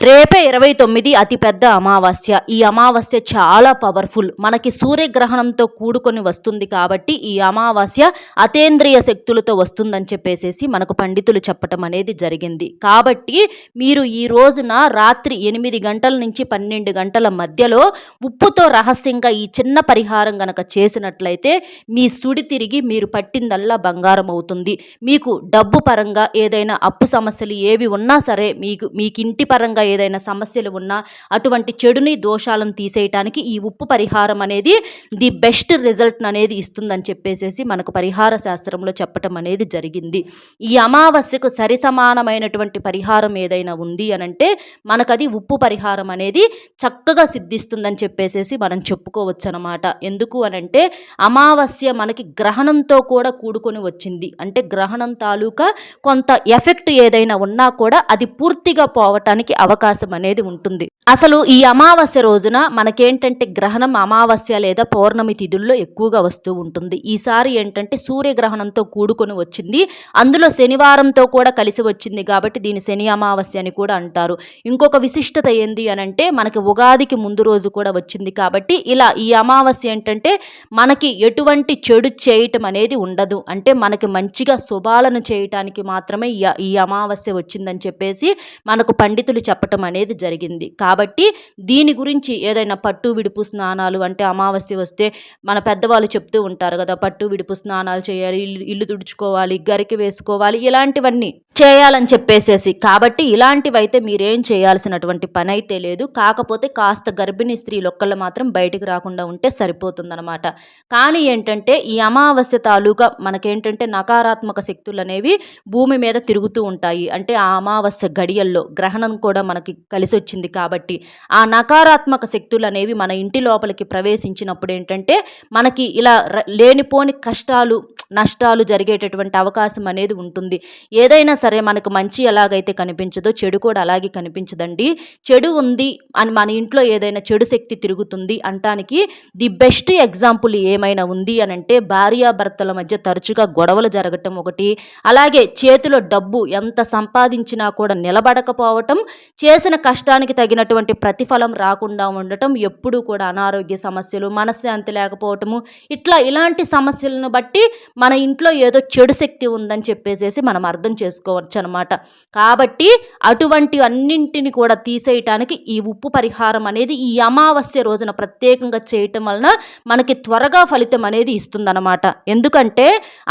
రేపే ఇరవై తొమ్మిది అతిపెద్ద అమావాస్య. ఈ అమావాస్య చాలా పవర్ఫుల్. మనకి సూర్యగ్రహణంతో కూడుకొని వస్తుంది కాబట్టి ఈ అమావాస్య అతేంద్రియ శక్తులతో వస్తుందని చెప్పేసేసి మనకు పండితులు చెప్పటం అనేది జరిగింది. కాబట్టి మీరు ఈ రోజున రాత్రి ఎనిమిది గంటల నుంచి పన్నెండు గంటల మధ్యలో ఉప్పుతో రహస్యంగా ఈ చిన్న పరిహారం గనక చేసినట్లయితే మీ సుడి తిరిగి మీరు పట్టిందల్లా బంగారం అవుతుంది. మీకు డబ్బు పరంగా ఏదైనా అప్పు సమస్యలు ఏవి ఉన్నా సరే మీకు మీకు ఇంటి పరంగా ఏదైనా సమస్యలు ఉన్నా అటువంటి చెడుని దోషాలను తీసేయటానికి ఈ ఉప్పు పరిహారం అనేది ది బెస్ట్ రిజల్ట్ అనేది ఇస్తుందని చెప్పేసేసి మనకు పరిహార శాస్త్రంలో చెప్పటం అనేది జరిగింది. ఈ అమావాస్యకు సరి సమానమైనటువంటి పరిహారం ఏదైనా ఉంది అనంటే మనకది ఉప్పు పరిహారం అనేది చక్కగా సిద్ధిస్తుందని చెప్పేసేసి మనం చెప్పుకోవచ్చు అనమాట ఎందుకు అనంటే అమావాస్య మనకి గ్రహణంతో కూడా కూడుకొని వచ్చింది. అంటే గ్రహణం తాలూకా కొంత ఎఫెక్ట్ ఏదైనా ఉన్నా కూడా అది పూర్తిగా పోవటానికి అవకాశం అవకాశం అనేది ఉంటుంది. అసలు ఈ అమావాస్య రోజున మనకేంటంటే గ్రహణం అమావాస్య లేదా పౌర్ణమి తిథుల్లో ఎక్కువగా వస్తూ ఉంటుంది. ఈసారి ఏంటంటే సూర్యగ్రహణంతో కూడుకొని వచ్చింది. అందులో శనివారంతో కూడా కలిసి వచ్చింది కాబట్టి దీని శని అమావాస్య అని కూడా అంటారు. ఇంకొక విశిష్టత ఏంది అని అంటే మనకి ఉగాదికి ముందు రోజు కూడా వచ్చింది కాబట్టి ఇలా ఈ అమావాస్య ఏంటంటే మనకి ఎటువంటి చెడు చేయటం అనేది ఉండదు. అంటే మనకి మంచిగా శుభాలను చేయటానికి మాత్రమే ఈ ఈ అమావాస్య వచ్చిందని చెప్పేసి మనకు పండితులు చెప్పటం అనేది జరిగింది. కాబట్టి దీని గురించి ఏదైనా పట్టు విడుపు స్నానాలు అంటే అమావాస్య వస్తే మన పెద్దవాళ్ళు చెప్తూ ఉంటారు కదా పట్టు విడుపు స్నానాలు చేయాలి ఇల్లు ఇల్లు తుడుచుకోవాలి గరికి వేసుకోవాలి ఇలాంటివన్నీ. చేయాలని చెప్పేసేసి. కాబట్టి ఇలాంటివైతే మీరేం చేయాల్సినటువంటి పని అయితే లేదు. కాకపోతే కాస్త గర్భిణీ స్త్రీలు ఒక్కళ్ళు మాత్రం బయటికి రాకుండా ఉంటే సరిపోతుందన్నమాట. కానీ ఏంటంటే ఈ అమావాస్య తాలూకా మనకేంటంటే నకారాత్మక శక్తులు అనేవి భూమి మీద తిరుగుతూ ఉంటాయి. అంటే ఆ అమావాస్య గడియల్లో గ్రహణం కూడా మనకి కలిసి వచ్చింది కాబట్టి. ఆ నకారాత్మక శక్తులు అనేవి మన ఇంటి లోపలికి ప్రవేశించినప్పుడు ఏంటంటే మనకి ఇలా ర- లేనిపోని కష్టాలు నష్టాలు జరిగేటటువంటి అవకాశం అనేది ఉంటుంది. ఏదైనా సరే మనకు మంచి ఎలాగైతే కనిపించదో చెడు కూడా అలాగే కనిపించదండి. చెడు ఉంది అని మన ఇంట్లో ఏదైనా చెడు శక్తి తిరుగుతుంది అంటానికి ది బెస్ట్ ఎగ్జాంపుల్ ఏమైనా ఉంది అని అంటే భార్యాభర్తల మధ్య తరచుగా గొడవలు జరగటం ఒకటి. అలాగే చేతిలో డబ్బు ఎంత సంపాదించినా కూడా నిలబడకపోవటం చేసిన కష్టానికి తగినటువంటి ప్రతిఫలం రాకుండా ఉండటం ఎప్పుడూ కూడా అనారోగ్య సమస్యలు మనశ్శాంతి లేకపోవటము ఇట్లా ఇలాంటి సమస్యలను బట్టి మన ఇంట్లో ఏదో చెడు శక్తి ఉందని చెప్పేసేసి మనం అర్థం చేసుకోవచ్చు అనమాట కాబట్టి అటువంటి అన్నింటిని కూడా తీసేయటానికి ఈ ఉప్పు పరిహారం అనేది ఈ అమావాస్య రోజున ప్రత్యేకంగా చేయటం వలన మనకి త్వరగా ఫలితం అనేది ఇస్తుందన్నమాట. ఎందుకంటే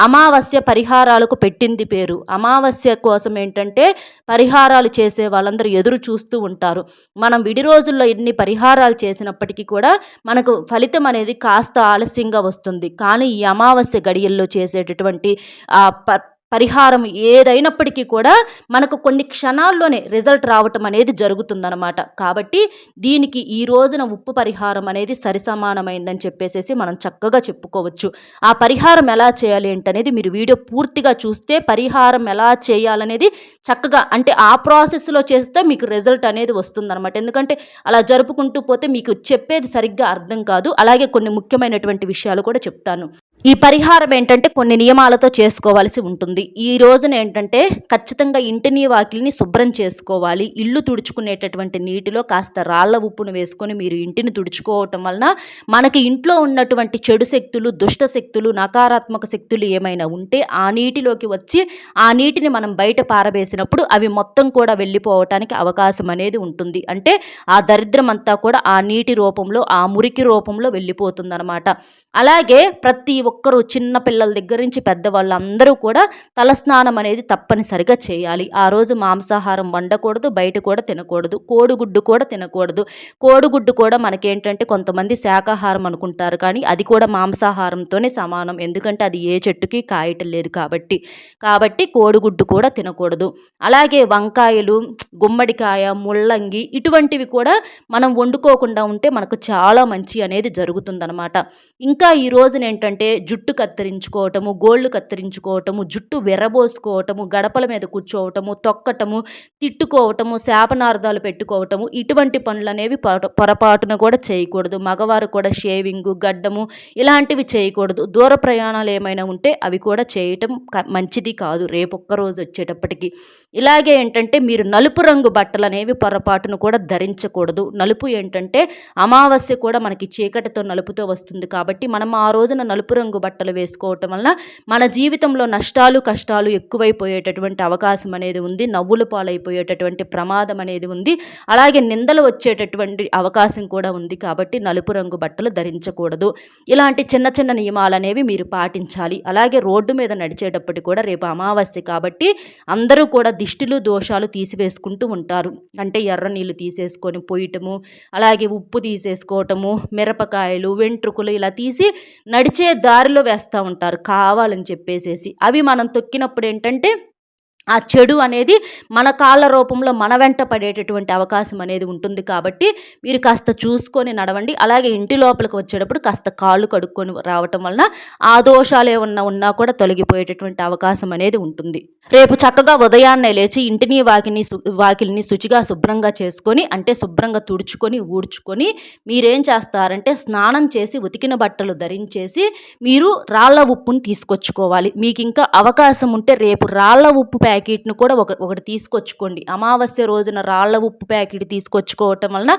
అమావాస్య పరిహారాలకు పెట్టింది పేరు. అమావాస్య కోసం ఏంటంటే పరిహారాలు చేసే వాళ్ళందరూ ఎదురు చూస్తూ ఉంటారు. మనం విడి రోజుల్లో ఎన్ని పరిహారాలు చేసినప్పటికీ కూడా మనకు ఫలితం అనేది కాస్త ఆలస్యంగా వస్తుంది. కానీ ఈ అమావాస్య గడియల్లో చేసేటటువంటి ఆ ప పరిహారం ఏదైనప్పటికీ కూడా మనకు కొన్ని క్షణాల్లోనే రిజల్ట్ రావటం అనేది జరుగుతుందన్నమాట. కాబట్టి దీనికి ఈ రోజున ఉప్పు పరిహారం అనేది సరిసమానమైందని చెప్పేసేసి మనం చక్కగా చెప్పుకోవచ్చు. ఆ పరిహారం ఎలా చేయాలి ఏంటనేది మీరు వీడియో పూర్తిగా చూస్తే పరిహారం ఎలా చేయాలనేది చక్కగా అంటే ఆ ప్రాసెస్లో చేస్తే మీకు రిజల్ట్ అనేది వస్తుందన్నమాట. ఎందుకంటే అలా జరుపుకుంటూ పోతే మీకు చెప్పేది సరిగ్గా అర్థం కాదు. అలాగే కొన్ని ముఖ్యమైనటువంటి విషయాలు కూడా చెప్తాను. ఈ పరిహారం ఏంటంటే కొన్ని నియమాలతో చేసుకోవాల్సి ఉంటుంది. ఈ రోజున ఏంటంటే ఖచ్చితంగా ఇంటిని వాకిలిని శుభ్రం చేసుకోవాలి. ఇల్లు తుడుచుకునేటటువంటి నీటిలో కాస్త రాళ్ళ ఉప్పును వేసుకొని మీరు ఇంటిని తుడుచుకోవటం వలన మనకి ఇంట్లో ఉన్నటువంటి చెడు శక్తులు దుష్ట శక్తులు నకారాత్మక శక్తులు ఏమైనా ఉంటే ఆ నీటిలోకి వచ్చి ఆ నీటిని మనం బయట పారవేసినప్పుడు అవి మొత్తం కూడా వెళ్ళిపోవటానికి అవకాశం అనేది ఉంటుంది. అంటే ఆ దరిద్రం అంతా కూడా ఆ నీటి రూపంలో ఆ మురికి రూపంలో వెళ్ళిపోతుందన్నమాట. అలాగే ప్రతి ఒక్కరూ చిన్న పిల్లల దగ్గర నుంచి పెద్దవాళ్ళందరూ కూడా తలస్నానం అనేది తప్పనిసరిగా చేయాలి. ఆ రోజు మాంసాహారం వండకూడదు బయట కూడా తినకూడదు కోడిగుడ్డు కూడా తినకూడదు. కోడిగుడ్డు కూడా మనకేంటంటే కొంతమంది శాకాహారం అనుకుంటారు కానీ అది కూడా మాంసాహారంతోనే సమానం. ఎందుకంటే అది ఏ చెట్టుకి కాయటం లేదు కాబట్టి. కాబట్టి కోడిగుడ్డు కూడా తినకూడదు. అలాగే వంకాయలు గుమ్మడికాయ ముల్లంగి ఇటువంటివి కూడా మనం వండుకోకుండా ఉంటే మనకు చాలా మంచి అనేది జరుగుతుందన్నమాట. ఇంకా ఈ రోజున ఏంటంటే జుట్టు కత్తిరించుకోవటము గోళ్ళు కత్తిరించుకోవటము జుట్టు విరబోసుకోవటము గడపల మీద కూర్చోవటము తొక్కటము తిట్టుకోవటము శాపనార్థాలు పెట్టుకోవటము ఇటువంటి పనులు అనేవి పొరపాటున కూడా చేయకూడదు. మగవారు కూడా షేవింగు గడ్డము ఇలాంటివి చేయకూడదు. దూర ప్రయాణాలు ఏమైనా ఉంటే అవి కూడా చేయటం మంచిది కాదు. రేపు ఒక్కరోజు వచ్చేటప్పటికి. ఇలాగే ఏంటంటే మీరు నలుపు రంగు బట్టలు అనేవి పొరపాటును కూడా ధరించకూడదు. నలుపు ఏంటంటే అమావాస్య కూడా మనకి చీకటితో నలుపుతో వస్తుంది కాబట్టి మనం ఆ రోజున నలుపు రంగు బట్టలు వేసుకోవటం వలన మన జీవితంలో నష్టాలు కష్టాలు ఎక్కువైపోయేటటువంటి అవకాశం అనేది ఉంది. నవ్వులు పాలైపోయేటటువంటి ప్రమాదం అనేది ఉంది. అలాగే నిందలు వచ్చేటటువంటి అవకాశం కూడా ఉంది కాబట్టి నలుపు రంగు బట్టలు ధరించకూడదు. ఇలాంటి చిన్న చిన్న నియమాలు అనేవి మీరు పాటించాలి. అలాగే రోడ్డు మీద నడిచేటప్పుడు కూడా రేపు అమావాస్య కాబట్టి అందరూ కూడా దిష్టిలు దోషాలు తీసివేసుకుంటూ ఉంటారు. అంటే ఎర్ర నీళ్ళు తీసేసుకొని పోయటము అలాగే ఉప్పు తీసేసుకోవటము మిరపకాయలు వెంట్రుకలు ఇలా తీసి నడిచే దారిలో వేస్తూ ఉంటారు కావాలని చెప్పేసేసి. అవి మనం తొక్కినప్పుడు ఏంటంటే ఆ చెడు అనేది మన కాళ్ళ రూపంలో మన వెంట పడేటటువంటి అవకాశం అనేది ఉంటుంది కాబట్టి మీరు కాస్త చూసుకొని నడవండి. అలాగే ఇంటి లోపలికి వచ్చేటప్పుడు కాస్త కాళ్ళు కడుక్కొని రావటం వలన ఆ దోషాలు ఏమన్నా ఉన్నా కూడా తొలగిపోయేటటువంటి అవకాశం అనేది ఉంటుంది. రేపు చక్కగా ఉదయాన్నే లేచి ఇంటిని వాకిని వాకిలిని శుచిగా శుభ్రంగా చేసుకొని అంటే శుభ్రంగా తుడుచుకొని ఊడ్చుకొని మీరేం చేస్తారంటే స్నానం చేసి ఉతికిన బట్టలు ధరించేసి మీరు రాళ్ళ ఉప్పుని తీసుకొచ్చుకోవాలి. మీకు ఇంకా అవకాశం ఉంటే రేపు రాళ్ళ ఉప్పు ప్యాక్ ప్యాకెట్ను కూడా ఒక ఒకటి తీసుకొచ్చుకోండి. అమావాస్య రోజున రాళ్ళ ఉప్పు ప్యాకెట్ తీసుకొచ్చుకోవటం వలన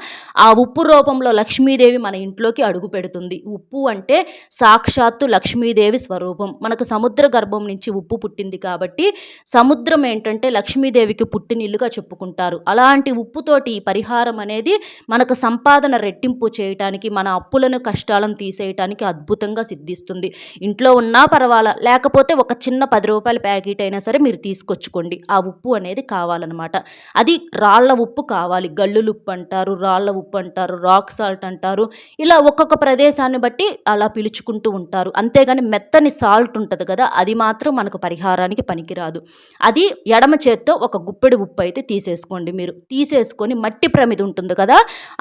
ఆ ఉప్పు రూపంలో లక్ష్మీదేవి మన ఇంట్లోకి అడుగు పెడుతుంది. ఉప్పు అంటే సాక్షాత్తు లక్ష్మీదేవి స్వరూపం. మనకు సముద్ర గర్భం నుంచి ఉప్పు పుట్టింది కాబట్టి సముద్రం ఏంటంటే లక్ష్మీదేవికి పుట్టినిల్లుగా చెప్పుకుంటారు. అలాంటి ఉప్పుతోటి పరిహారం అనేది మనకు సంపాదన రెట్టింపు చేయటానికి మన అప్పులను కష్టాలను తీసేయటానికి అద్భుతంగా సిద్ధిస్తుంది. ఇంట్లో ఉన్నా పర్వాలా లేకపోతే ఒక చిన్న పది రూపాయల ప్యాకెట్ అయినా సరే మీరు తీసుకొచ్చు ఉంచుకోండి ఆ ఉప్పు అనేది కావాలన్నమాట. అది రాళ్ళ ఉప్పు కావాలి. గల్లులు ఉప్పు అంటారు రాళ్ళ ఉప్పు అంటారు రాక్ సాల్ట్ అంటారు. ఇలా ఒక్కొక్క ప్రదేశాన్ని బట్టి అలా పిలుచుకుంటూ ఉంటారు. అంతేగాని మెత్తని సాల్ట్ ఉంటుంది కదా అది మాత్రం మనకు పరిహారానికి పనికిరాదు. అది ఎడమ చేత్తో ఒక గుప్పెడు ఉప్పు అయితే తీసేసుకోండి మీరు. తీసేసుకొని మట్టి ప్రమిది ఉంటుంది కదా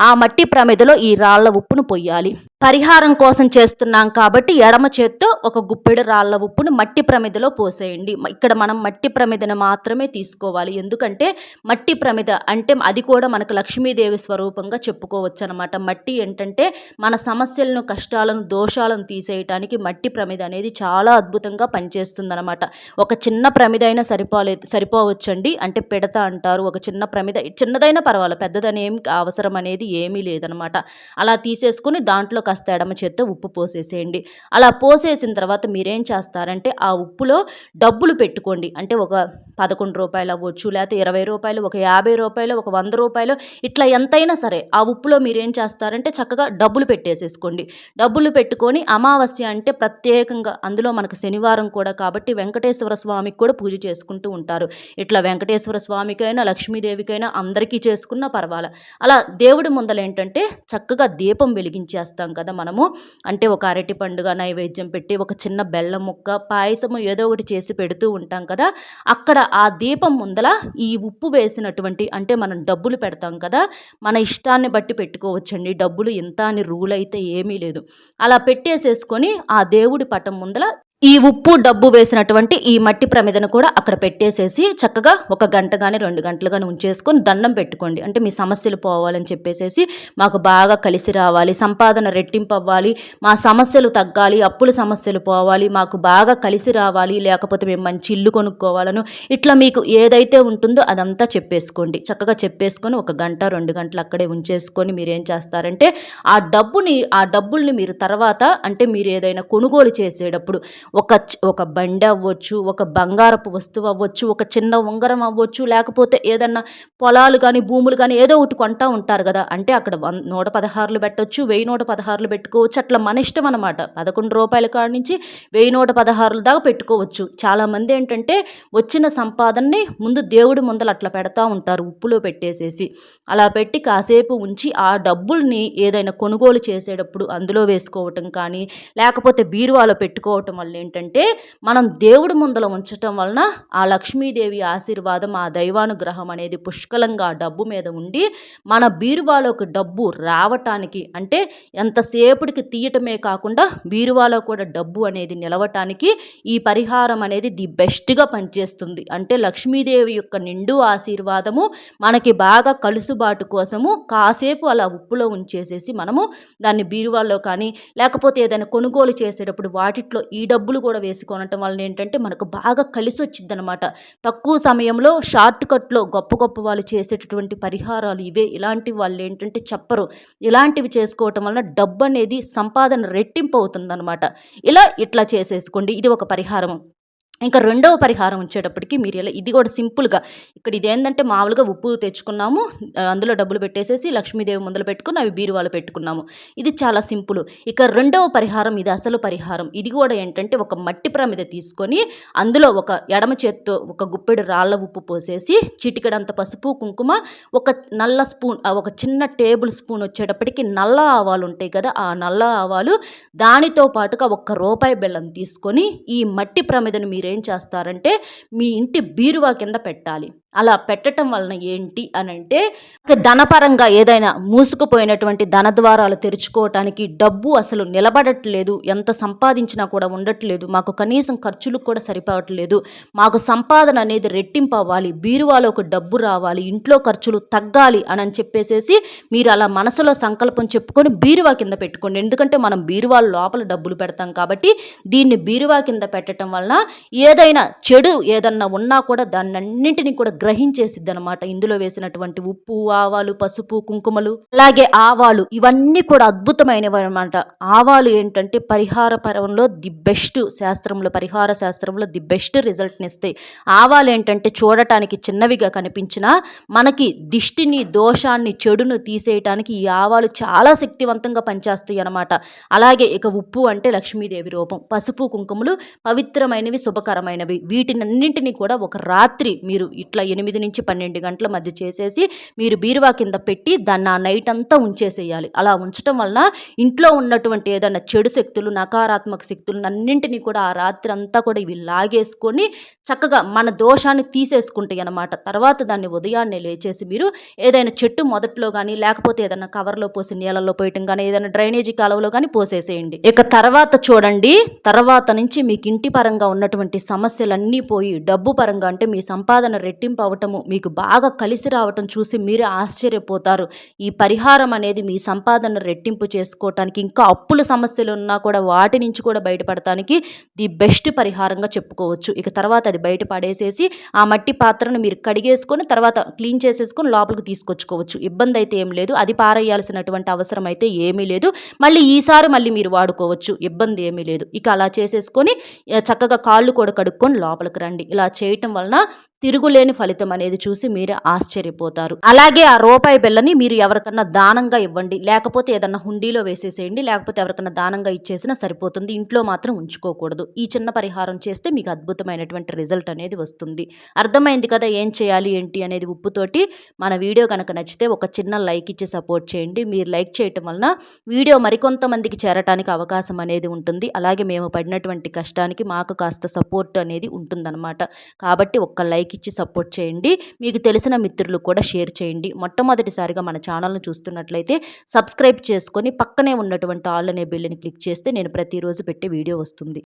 ఆ మట్టి ప్రమిదలో ఈ రాళ్ళ ఉప్పును పొయ్యాలి. పరిహారం కోసం చేస్తున్నాం కాబట్టి ఎడమ చేత్తో ఒక గుప్పెడు రాళ్ళ ఉప్పును మట్టి ప్రమిదలో పోసేయండి. ఇక్కడ మనం మట్టి ప్రమిదను మాత్రమే తీసుకోవాలి. ఎందుకంటే మట్టి ప్రమిద అంటే అది కూడా మనకు లక్ష్మీదేవి స్వరూపంగా చెప్పుకోవచ్చు అనమాట మట్టి ఏంటంటే మన సమస్యలను కష్టాలను దోషాలను తీసేయటానికి మట్టి ప్రమిద అనేది చాలా అద్భుతంగా పనిచేస్తుంది అనమాట ఒక చిన్న ప్రమిద అయినా సరిపోలేదు సరిపోవచ్చండి. అంటే పిడత అంటారు. ఒక చిన్న ప్రమిద చిన్నదైనా పర్వాలేదు. పెద్దదని ఏం అవసరం అనేది ఏమీ లేదనమాట అలా తీసేసుకుని దాంట్లో కాస్త ఎడమ చేత్తో ఉప్పు పోసేసేయండి. అలా పోసేసిన తర్వాత మీరేం చేస్తారంటే ఆ ఉప్పులో డబ్బులు పెట్టుకోండి. అంటే ఒక పదకొండు రూపాయలు అవ్వచ్చు లేకపోతే ఇరవై రూపాయలు ఒక యాభై రూపాయలు ఒక వంద రూపాయలు ఇట్లా ఎంతైనా సరే ఆ ఉప్పులో మీరేం చేస్తారంటే చక్కగా డబ్బులు పెట్టేసేసుకోండి. డబ్బులు పెట్టుకొని అమావాస్య అంటే ప్రత్యేకంగా అందులో మనకు శనివారం కూడా కాబట్టి వెంకటేశ్వర స్వామికి కూడా పూజ చేసుకుంటూ ఉంటారు. ఇట్లా వెంకటేశ్వర స్వామికైనా లక్ష్మీదేవికైనా అందరికీ చేసుకున్నా పర్వాలే. అలా దేవుడి ముందలేంటంటే చక్కగా దీపం వెలిగించేస్తాం కదా మనము? అంటే ఒక అరటి పండుగ నైవేద్యం పెట్టి ఒక చిన్న బెల్లం ముక్క పాయసము ఏదో ఒకటి చేసి పెడుతూ ఉంటాం కదా? అక్కడ ఆ దీపం ముందల ఈ ఉప్పు వేసినటువంటి అంటే మనం డబ్బులు పెడతాం కదా? మన ఇష్టాన్ని బట్టి పెట్టుకోవచ్చండి. డబ్బులు ఇంత అని రూల్ అయితే ఏమీ లేదు. అలా పెట్టేసేసుకొని ఆ దేవుడి పటం ముందల ఈ ఉప్పు డబ్బు వేసినటువంటి ఈ మట్టి ప్రమిదను కూడా అక్కడ పెట్టేసేసి చక్కగా ఒక గంట కానీ రెండు గంటలు కానీ ఉంచేసుకొని దండం పెట్టుకోండి. అంటే మీ సమస్యలు పోవాలని చెప్పేసేసి మాకు బాగా కలిసి రావాలి సంపాదన రెట్టింపు అవ్వాలి మా సమస్యలు తగ్గాలి అప్పుల సమస్యలు పోవాలి మాకు బాగా కలిసి రావాలి లేకపోతే మేము మంచి ఇల్లు కొనుక్కోవాలను. ఇట్లా మీకు ఏదైతే ఉంటుందో అదంతా చెప్పేసుకోండి. చక్కగా చెప్పేసుకొని ఒక గంట రెండు గంటలు అక్కడే ఉంచేసుకొని మీరు ఏం చేస్తారంటే ఆ డబ్బుని ఆ డబ్బుల్ని మీరు తర్వాత అంటే మీరు ఏదైనా కొనుగోలు చేసేటప్పుడు ఒక ఒక బండి అవ్వచ్చు ఒక బంగారపు వస్తువు అవ్వచ్చు ఒక చిన్న ఉంగరం అవ్వచ్చు లేకపోతే ఏదన్నా పొలాలు కానీ భూములు కానీ ఏదో ఒకటి కొంటా ఉంటారు కదా. అంటే అక్కడ వన్ నూట పదహారులు పెట్టవచ్చు వెయ్యి నూట పదహారులు పెట్టుకోవచ్చు. అట్లా మన ఇష్టం అనమాట పదకొండు రూపాయల కాడ నుంచి వెయ్యి నూట పదహారుల దాకా పెట్టుకోవచ్చు. చాలామంది ఏంటంటే వచ్చిన సంపాదనని ముందు దేవుడి ముందలు అట్లా పెడతా ఉంటారు ఉప్పులో పెట్టేసేసి. అలా పెట్టి కాసేపు ఉంచి ఆ డబ్బుల్ని ఏదైనా కొనుగోలు చేసేటప్పుడు అందులో వేసుకోవటం కానీ లేకపోతే బీరువాలో పెట్టుకోవటం వల్ల ఏంటంటే మనం దేవుడి ముందల ఉంచటం వలన ఆ లక్ష్మీదేవి ఆశీర్వాదం ఆ దైవానుగ్రహం అనేది పుష్కలంగా డబ్బు మీద ఉండి మన బీరువాలోకి డబ్బు రావటానికి అంటే ఎంతసేపటికి తీయటమే కాకుండా బీరువాలో కూడా డబ్బు అనేది నిలవటానికి ఈ పరిహారం అనేది ది బెస్ట్గా పనిచేస్తుంది. అంటే లక్ష్మీదేవి యొక్క నిండు ఆశీర్వాదము మనకి బాగా కలుసుబాటు కోసము కాసేపు అలా ఉప్పులో ఉంచేసేసి మనము దాన్ని బీరువాల్లో కానీ లేకపోతే ఏదైనా కొనుగోలు చేసేటప్పుడు వాటిట్లో ఈ డబ్బు డబ్బులు కూడా వేసుకోనటం వల్ల ఏంటంటే మనకు బాగా కలిసి వచ్చింది అనమాట తక్కువ సమయంలో షార్ట్ కట్లో గొప్ప గొప్ప వాళ్ళు చేసేటటువంటి పరిహారాలు ఇవే. ఇలాంటి వాళ్ళు ఏంటంటే చెప్పరు. ఇలాంటివి చేసుకోవటం వలన డబ్బు అనేది సంపాదన రెట్టింపు అవుతుందన్నమాట. ఇలా ఇట్లా చేసేసుకోండి. ఇది ఒక పరిహారం ఇంకా రెండవ పరిహారం వచ్చేటప్పటికి మీరు ఇలా ఇది కూడా సింపుల్గా ఇక్కడ ఇదేంటంటే మామూలుగా ఉప్పు తెచ్చుకున్నాము అందులో డబ్బులు పెట్టేసేసి లక్ష్మీదేవి ముందలు పెట్టుకుని అవి బీరువాలు పెట్టుకున్నాము. ఇది చాలా సింపుల్. ఇక రెండవ పరిహారం ఇది అసలు పరిహారం. ఇది కూడా ఏంటంటే ఒక మట్టి ప్రమిద తీసుకొని అందులో ఒక ఎడమ చేత్తో ఒక గుప్పెడు రాళ్ళ ఉప్పు పోసేసి చిటికడంత పసుపు కుంకుమ ఒక నల్ల స్పూన్ ఒక చిన్న టేబుల్ స్పూన్ వచ్చేటప్పటికి నల్ల ఆవాలు ఉంటాయి కదా ఆ నల్ల ఆవాలు దానితో పాటుగా ఒక్క రూపాయి బెల్లం తీసుకొని ఈ మట్టి ప్రమిదను మీరు ఏం చేస్తారంటే మీ ఇంటి బీరువా కింద పెట్టాలి. అలా పెట్టడం వలన ఏంటి అని అంటే ధనపరంగా ఏదైనా మూసుకుపోయినటువంటి ధన ద్వారాలు తెరుచుకోవటానికి డబ్బు అసలు నిలబడట్లేదు. ఎంత సంపాదించినా కూడా ఉండట్లేదు. మాకు కనీసం ఖర్చులకు కూడా సరిపోవట్లేదు మాకు సంపాదన అనేది రెట్టింపు అవ్వాలి. బీరువాలో ఒక డబ్బు రావాలి. ఇంట్లో ఖర్చులు తగ్గాలి అని అని చెప్పేసేసి మీరు అలా మనసులో సంకల్పం చెప్పుకొని బీరువా కింద పెట్టుకోండి. ఎందుకంటే మనం బీరువా లోపల డబ్బులు పెడతాం కాబట్టి దీన్ని బీరువా కింద పెట్టడం వలన ఏదైనా చెడు ఏదన్నా ఉన్నా కూడా దాన్నన్నింటినీ కూడా గ్రహించేసిద్ది అనమాట ఇందులో వేసినటువంటి ఉప్పు ఆవాలు పసుపు కుంకుమలు అలాగే ఆవాలు ఇవన్నీ కూడా అద్భుతమైనవి అనమాట ఆవాలు ఏంటంటే పరిహార పరంలో ది బెస్ట్ శాస్త్రంలో పరిహార శాస్త్రంలో ది బెస్ట్ రిజల్ట్ని ఇస్తాయి. ఆవాలు ఏంటంటే చూడటానికి చిన్నవిగా కనిపించినా మనకి దిష్టిని దోషాన్ని చెడును తీసేయటానికి ఈ ఆవాలు చాలా శక్తివంతంగా పనిచేస్తాయి అనమాట అలాగే ఇక ఉప్పు అంటే లక్ష్మీదేవి రూపం. పసుపు కుంకుమలు పవిత్రమైనవి శుభక ఉపయోగకరమైనవి వీటినన్నింటినీ కూడా ఒక రాత్రి మీరు ఇట్లా ఎనిమిది నుంచి పన్నెండు గంటల మధ్య చేసేసి మీరు బీరువా కింద పెట్టి దాన్ని ఆ నైట్ అంతా ఉంచేసేయాలి. అలా ఉంచడం వలన ఇంట్లో ఉన్నటువంటి ఏదైనా చెడు శక్తులు నకారాత్మక శక్తులు అన్నింటినీ కూడా ఆ రాత్రి అంతా కూడా ఇవి లాగేసుకొని చక్కగా మన దోషాన్ని తీసేసుకుంటాయి అన్నమాట. తర్వాత దాన్ని ఉదయాన్నే లేచేసి మీరు ఏదైనా చెట్టు మొదట్లో కానీ లేకపోతే ఏదైనా కవర్లో పోసి నీళ్ళలో పోయటం కానీ ఏదైనా డ్రైనేజీ కాలువలో కానీ పోసేసేయండి. ఇక తర్వాత చూడండి తర్వాత నుంచి మీకు ఇంటి పరంగా ఉన్నటువంటి సమస్యలన్నీ పోయి డబ్బు పరంగా అంటే మీ సంపాదన రెట్టింపు రెట్టింపు అవటము మీకు బాగా కలిసి రావటం చూసి మీరే ఆశ్చర్యపోతారు. ఈ పరిహారం అనేది మీ సంపాదన రెట్టింపు చేసుకోవటానికి ఇంకా అప్పుల సమస్యలు ఉన్నా కూడా వాటి నుంచి కూడా బయటపడటానికి ది బెస్ట్ పరిహారంగా చెప్పుకోవచ్చు. ఇక తర్వాత అది బయట పడేసేసి ఆ మట్టి పాత్రను మీరు కడిగేసుకొని తర్వాత క్లీన్ చేసేసుకొని లోపలికి తీసుకొచ్చుకోవచ్చు. ఇబ్బంది అయితే ఏం లేదు. అది పారేయాల్సినటువంటి అవసరం అయితే ఏమీ లేదు. మళ్ళీ ఈసారి మళ్ళీ మీరు వాడుకోవచ్చు. ఇబ్బంది ఏమీ లేదు. ఇక అలా చేసేసుకొని చక్కగా కాళ్ళు కూడా కడుక్కొని లోపలికి రండి. ఇలా చేయటం వలన తిరుగులేని ఫలితం అనేది చూసి మీరు ఆశ్చర్యపోతారు. అలాగే ఆ రూపాయి బిల్లని మీరు ఎవరికన్నా దానంగా ఇవ్వండి లేకపోతే ఏదన్నా హుండీలో వేసేసేయండి లేకపోతే ఎవరికన్నా దానంగా ఇచ్చేసినా సరిపోతుంది. ఇంట్లో మాత్రం ఉంచుకోకూడదు. ఈ చిన్న పరిహారం చేస్తే మీకు అద్భుతమైనటువంటి రిజల్ట్ అనేది వస్తుంది. అర్థమైంది కదా ఏం చేయాలి ఏంటి అనేది ఉప్పుతోటి మన వీడియో కనుక నచ్చితే ఒక చిన్న లైక్ ఇచ్చి సపోర్ట్ చేయండి. మీరు లైక్ చేయటం వలన వీడియో మరికొంతమందికి చేరటానికి అవకాశం అనేది ఉంటుంది. అలాగే మేము పడినటువంటి కష్టానికి మాకు కాస్త సపోర్ట్ అనేది ఉంటుందన్నమాట. కాబట్టి ఒక్క లైక్ లైక్ ఇచ్చి సపోర్ట్ చేయండి. మీకు తెలిసిన మిత్రులు కూడా షేర్ చేయండి. మొట్టమొదటిసారిగా మన ఛానల్ను చూస్తున్నట్లయితే సబ్స్క్రైబ్ చేసుకొని పక్కనే ఉన్నటువంటి ఆల్ అనే బిల్లుని క్లిక్ చేస్తే నేను ప్రతిరోజు పెట్టే వీడియో వస్తుంది.